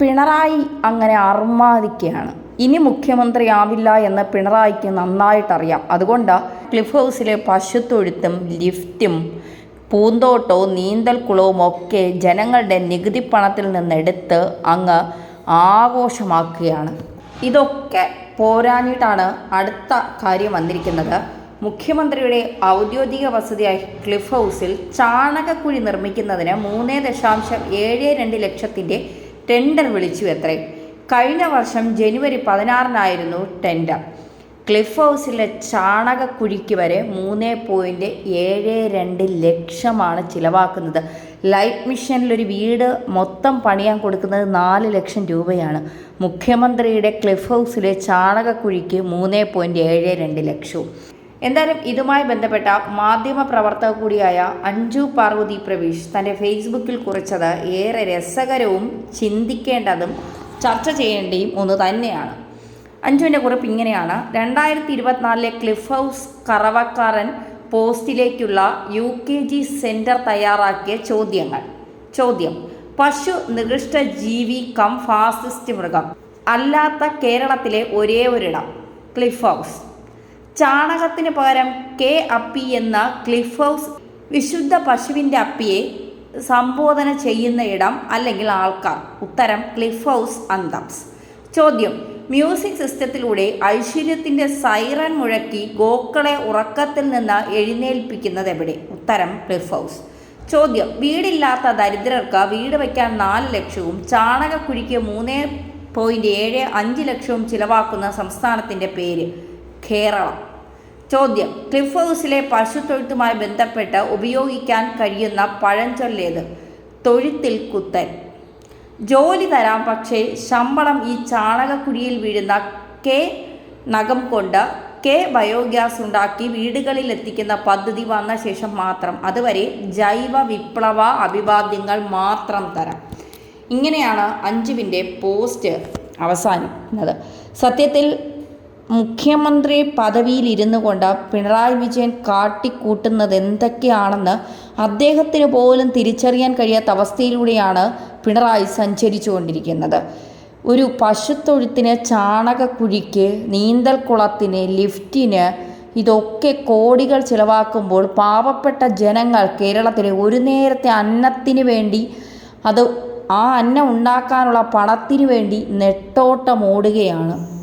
പിണറായി അങ്ങനെ അർമാദിക്കുകയാണ്. ഇനി മുഖ്യമന്ത്രിയാവില്ല എന്ന് പിണറായിക്ക് നന്നായിട്ടറിയാം. അതുകൊണ്ട് ക്ലിഫ് ഹൗസിലെ പശുത്തൊഴുത്തും ലിഫ്റ്റും പൂന്തോട്ടവും നീന്തൽക്കുളവും ഒക്കെ ജനങ്ങളുടെ നികുതി പണത്തിൽ നിന്നെടുത്ത് അങ്ങ് ആഘോഷമാക്കുകയാണ്. ഇതൊക്കെ പോരാഞ്ഞിട്ടാണ് അടുത്ത കാര്യം വന്നിരിക്കുന്നത്. മുഖ്യമന്ത്രിയുടെ ഔദ്യോഗിക വസതിയായ ക്ലിഫ് ഹൗസിൽ ചാണകക്കുഴി നിർമ്മിക്കുന്നതിന് മൂന്ന് ദശാംശം ഏഴ് രണ്ട് ലക്ഷത്തിന്റെ ടെൻഡർ വിളിച്ചു എത്രേ? കഴിഞ്ഞ വർഷം ജനുവരി പതിനാറിനായിരുന്നു ടെൻഡർ. ക്ലിഫ് ഹൗസിലെ ചാണകക്കുഴിക്ക് വരെ മൂന്ന് പോയിന്റ് ഏഴ് രണ്ട് ലക്ഷമാണ് ചിലവാക്കുന്നത്. ലൈഫ് മിഷനിലൊരു വീട് മൊത്തം പണിയാൻ കൊടുക്കുന്നത് നാല് ലക്ഷം രൂപയാണ്. മുഖ്യമന്ത്രിയുടെ ക്ലിഫ് ഹൗസിലെ ചാണകക്കുഴിക്ക് മൂന്ന് പോയിന്റ് ഏഴ് രണ്ട് ലക്ഷവും. എന്തായാലും ഇതുമായി ബന്ധപ്പെട്ട മാധ്യമ പ്രവർത്തക കൂടിയായ അഞ്ജു പാർവതി പ്രവീഷ് തന്റെ ഫേസ്ബുക്കിൽ കുറിച്ചത് ഏറെ രസകരവും ചിന്തിക്കേണ്ടതും ചർച്ച ചെയ്യേണ്ടതും ഒന്ന് തന്നെയാണ്. അഞ്ജുവിന്റെ കുറിപ്പ് ഇങ്ങനെയാണ്. രണ്ടായിരത്തി ഇരുപത്തിനാലിലെ ക്ലിഫ് ഹൗസ് കറവക്കാരൻ പോസ്റ്റിലേക്കുള്ള യു കെ ജി സെന്റർ തയ്യാറാക്കിയ ചോദ്യങ്ങൾ. ചോദ്യം പശു നികൃഷ്ട ജീവി കം ഫാസിസ്റ്റ് മൃഗം. അല്ലാത്ത കേരളത്തിലെ ഒരേ ഒരിടം ക്ലിഫ് ഹൗസ്. ചാണകത്തിന് പകരം കെ അപ്പി എന്ന ക്ലിഫ് ഹൗസ് വിശുദ്ധ പശുവിന്റെ അപ്പിയെ സംബോധന ചെയ്യുന്ന ഇടം അല്ലെങ്കിൽ ആൾക്കാർ. ഉത്തരം ക്ലിഫ് ഹൗസ് അന്തംസ്. ചോദ്യം മ്യൂസിക് സിസ്റ്റത്തിലൂടെ ഐശ്വര്യത്തിന്റെ സൈറൻ മുഴക്കി ഗോക്കളെ ഉറക്കത്തിൽ നിന്ന് എഴുന്നേൽപ്പിക്കുന്നത് എവിടെ? ഉത്തരം ക്ലിഫ് ഹൗസ്. ചോദ്യം വീടില്ലാത്ത ദരിദ്രർക്ക് വീട് വയ്ക്കാൻ നാല് ലക്ഷവും ചാണകക്കുഴിക്ക് മൂന്ന് പോയിന്റ് ഏഴ് അഞ്ച് ലക്ഷവും ചിലവാക്കുന്ന സംസ്ഥാനത്തിന്റെ പേര്. കേരളം. ചോദ്യം. ക്ലിഫ് ഹൗസിലെ പശുത്തൊഴുത്തുമായി ബന്ധപ്പെട്ട് ഉപയോഗിക്കാൻ കഴിയുന്ന പഴഞ്ചൊല്ലേത്? തൊഴുത്തിൽ കുത്തൻ. ജോലി തരാം പക്ഷേ ശമ്പളം ഈ ചാണകക്കുഴിയിൽ വീഴുന്ന കെ നഖം കൊണ്ട് കെ ബയോഗ്യാസ് ഉണ്ടാക്കി വീടുകളിൽ എത്തിക്കുന്ന പദ്ധതി വന്ന ശേഷം മാത്രം. അതുവരെ ജൈവ വിപ്ലവ അഭിവാദ്യങ്ങൾ മാത്രം തരാം. ഇങ്ങനെയാണ് അഞ്ജുവിന്റെ പോസ്റ്റ് അവസാനിക്കുന്നത്. സത്യത്തിൽ മുഖ്യമന്ത്രി പദവിയിലിരുന്നു കൊണ്ട് പിണറായി വിജയൻ കാട്ടിക്കൂട്ടുന്നത് എന്തൊക്കെയാണെന്ന് അദ്ദേഹത്തിന് പോലും തിരിച്ചറിയാൻ കഴിയാത്ത അവസ്ഥയിലൂടെയാണ് പിണറായി സഞ്ചരിച്ചുകൊണ്ടിരിക്കുന്നത്. ഒരു പശുത്തൊഴുത്തിന് ചാണകക്കുഴിക്ക് നീന്തൽക്കുളത്തിന് ലിഫ്റ്റിന് ഇതൊക്കെ കോടികൾ ചിലവാക്കുമ്പോൾ പാവപ്പെട്ട ജനങ്ങൾ കേരളത്തിലെ ഒരു നേരത്തെ അന്നത്തിന് വേണ്ടി അത് ആ അന്നം ഉണ്ടാക്കാനുള്ള പണത്തിന് വേണ്ടി നെട്ടോട്ടം ഓടുകയാണ്